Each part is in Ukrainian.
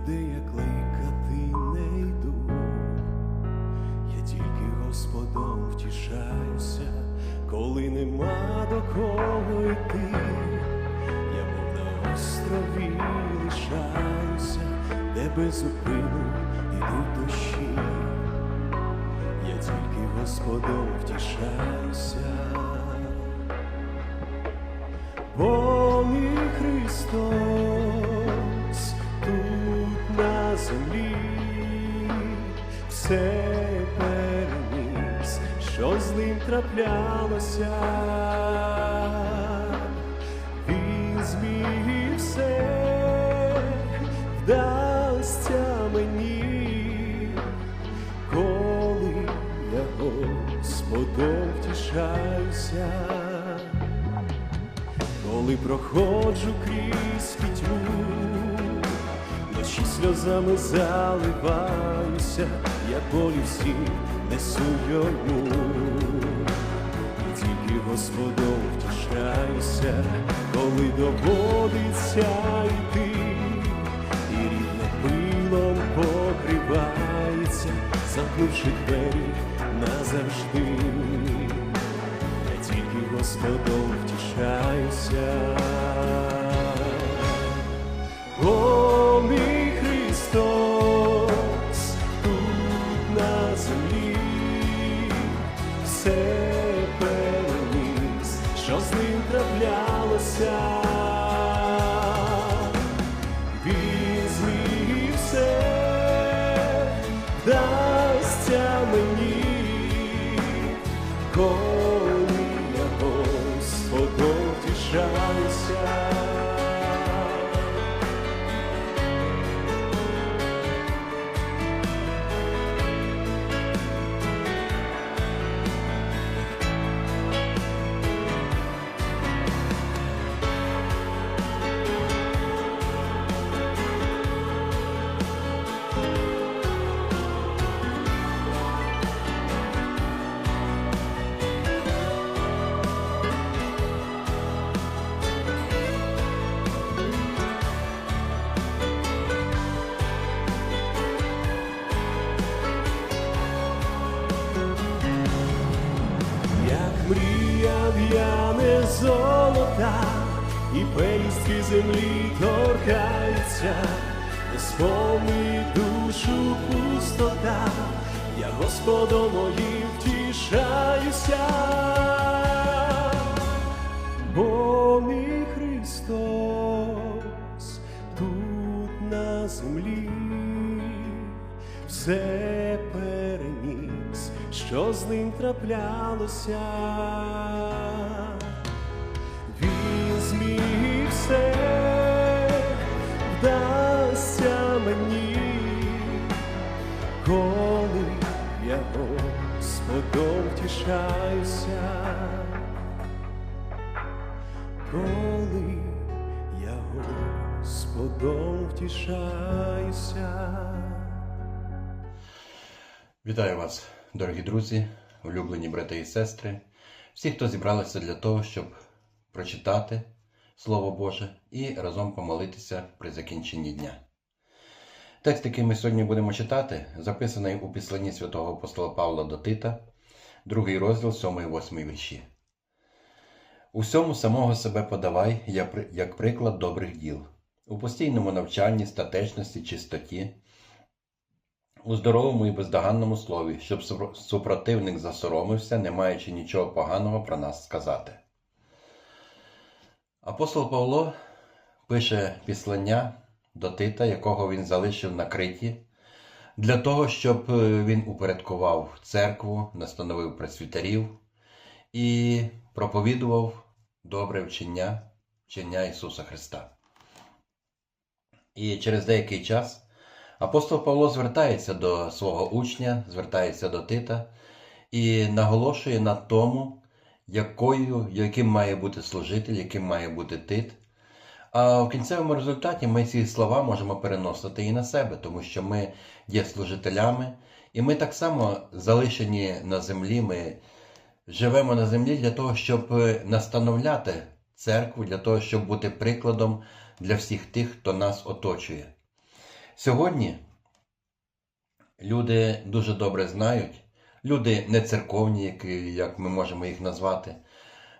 людей як кликати не йду. Я тільки Господом втішаюся, коли нема до кого йти. Я мов на острові лишаюся, де без зупину ідуть дощі. Я тільки Господом втішаюся. Бо мій Христос все переніс, що з ним траплялося. Він зміг все вдасться мені, коли я Господом втішаюся коли проходжу крізь пітьму, ночі сльозами заливаюся, я болі всі несу йому, і тільки Господом втішаюся, коли доводиться йти, і рідне пилом покривається, замкнувши двері назавжди. Я тільки Господом втішаюся. Христос, тут на землі все переніс, що з ним траплялося. Мріяв я не золота, і пелістки землі торкаються, сповни душу пустота, я Господом моїм втішаюся, бо мій Христос тут на землі все що з ним траплялося. Він зміг все вдасться мені, коли я Господом втішаюся, коли я Господом втішаюся. Вітаю вас, дорогі друзі, улюблені брати і сестри, всі, хто зібралися для того, щоб прочитати Слово Боже і разом помолитися при закінченні дня. Текст, який ми сьогодні будемо читати, записаний у післанні святого апостола Павла до Тита, другий розділ 7-8 вірші. Усьому самого себе подавай як приклад добрих діл, у постійному навчанні, статечності, чистоті, у здоровому і бездоганному слові, щоб супротивник засоромився, не маючи нічого поганого про нас сказати. Апостол Павло пише післання до Тита, якого він залишив на Криті, для того, щоб е, він упорядкував церкву, настановив пресвітерів і проповідував добре вчення, вчення Ісуса Христа. І через деякий час апостол Павло звертається до свого учня, звертається до Тита і наголошує на тому, якою, яким має бути служитель, яким має бути Тит. А в кінцевому результаті ми ці слова можемо переносити і на себе, тому що ми є служителями, і ми так само залишені на землі. Ми живемо на землі для того, щоб настановляти церкву для того, щоб бути прикладом для всіх тих, хто нас оточує. Сьогодні люди дуже добре знають, люди не церковні, як ми можемо їх назвати.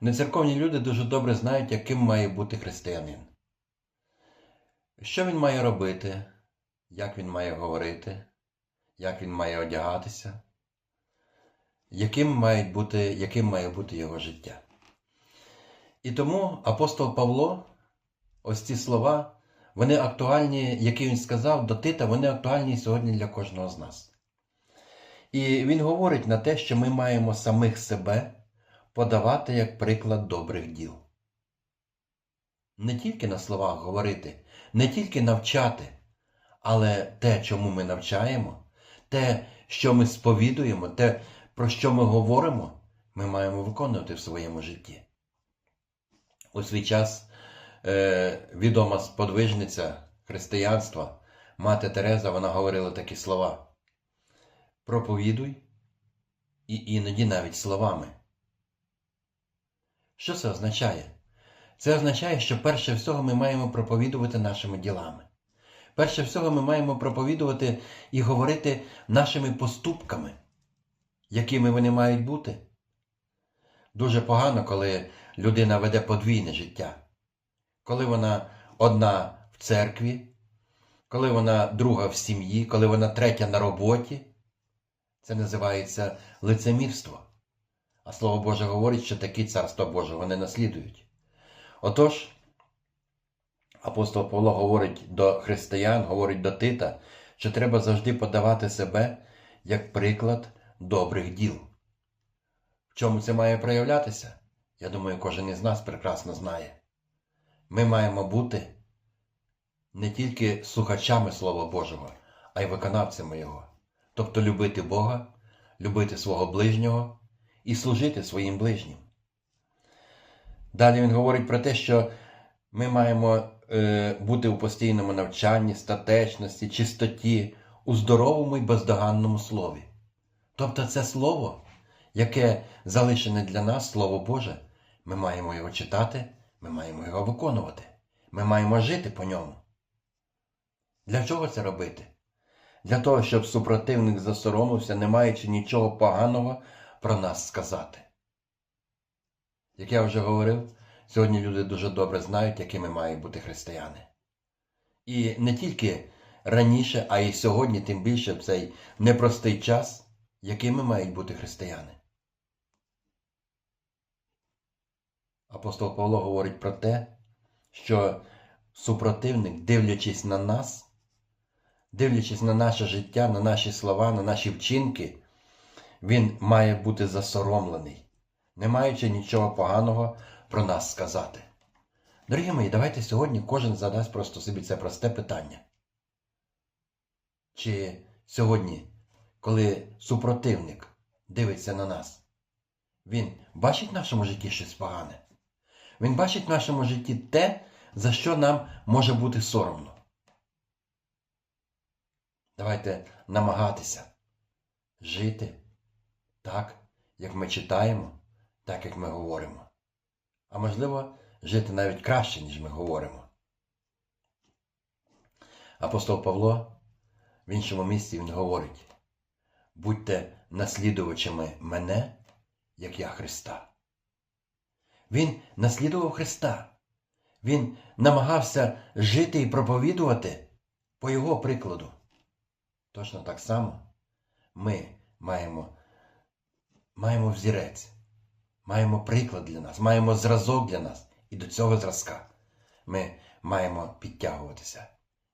Нецерковні люди дуже добре знають, яким має бути християнин. Що він має робити, як він має говорити, як він має одягатися, яким має бути, яким має бути його життя. І тому апостол Павло, ось ці слова, вони актуальні, які він сказав до Тита, вони актуальні сьогодні для кожного з нас. І він говорить на те, що ми маємо самих себе подавати як приклад добрих діл. Не тільки на словах говорити, не тільки навчати, але те, чому ми навчаємо, те, що ми сповідуємо, те, про що ми говоримо, ми маємо виконувати в своєму житті. У свій час відома сподвижниця християнства, мати Тереза, вона говорила такі слова: проповідуй і іноді навіть словами. Що це означає? Це означає, що перше всього ми маємо проповідувати нашими ділами. Перше всього ми маємо проповідувати і говорити нашими поступками, якими вони мають бути. Дуже погано, коли людина веде подвійне життя, коли вона одна в церкві, коли вона друга в сім'ї, коли вона третя на роботі. Це називається лицемірство. А Слово Боже говорить, що такі царство Боже вони наслідують. Отож, апостол Павло говорить до християн, говорить до Тита, що треба завжди подавати себе як приклад добрих діл. В чому це має проявлятися? Я думаю, кожен із нас прекрасно знає. Ми маємо бути не тільки слухачами Слова Божого, а й виконавцями Його. Тобто любити Бога, любити свого ближнього і служити своїм ближнім. Далі він говорить про те, що ми маємо е, бути у постійному навчанні, статечності, чистоті, у здоровому і бездоганному слові. Тобто це слово, яке залишене для нас, Слово Боже, ми маємо його читати, ми маємо його виконувати, ми маємо жити по ньому. Для чого це робити? Для того, щоб супротивник засоромився, не маючи нічого поганого про нас сказати. Як я вже говорив, сьогодні люди дуже добре знають, якими мають бути християни. І не тільки раніше, а й сьогодні, тим більше в цей непростий час, якими мають бути християни. Апостол Павло говорить про те, що супротивник, дивлячись на нас, дивлячись на наше життя, на наші слова, на наші вчинки, він має бути засоромлений, не маючи нічого поганого про нас сказати. Дорогі мої, давайте сьогодні кожен задасть просто собі це просте питання. Чи сьогодні, коли супротивник дивиться на нас, він бачить в нашому житті щось погане? Він бачить в нашому житті те, за що нам може бути соромно. Давайте намагатися жити так, як ми читаємо, так, як ми говоримо. А можливо, жити навіть краще, ніж ми говоримо. Апостол Павло в іншому місці він говорить: будьте наслідувачами мене, як я Христа. Він наслідував Христа. Він намагався жити і проповідувати по Його прикладу. Точно так само ми маємо, маємо взірець, маємо приклад для нас, маємо зразок для нас. І до цього зразка ми маємо підтягуватися.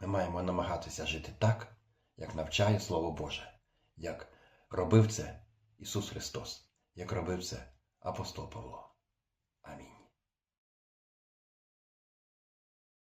Ми маємо намагатися жити так, як навчає Слово Боже, як робив це Ісус Христос, як робив це апостол Павло.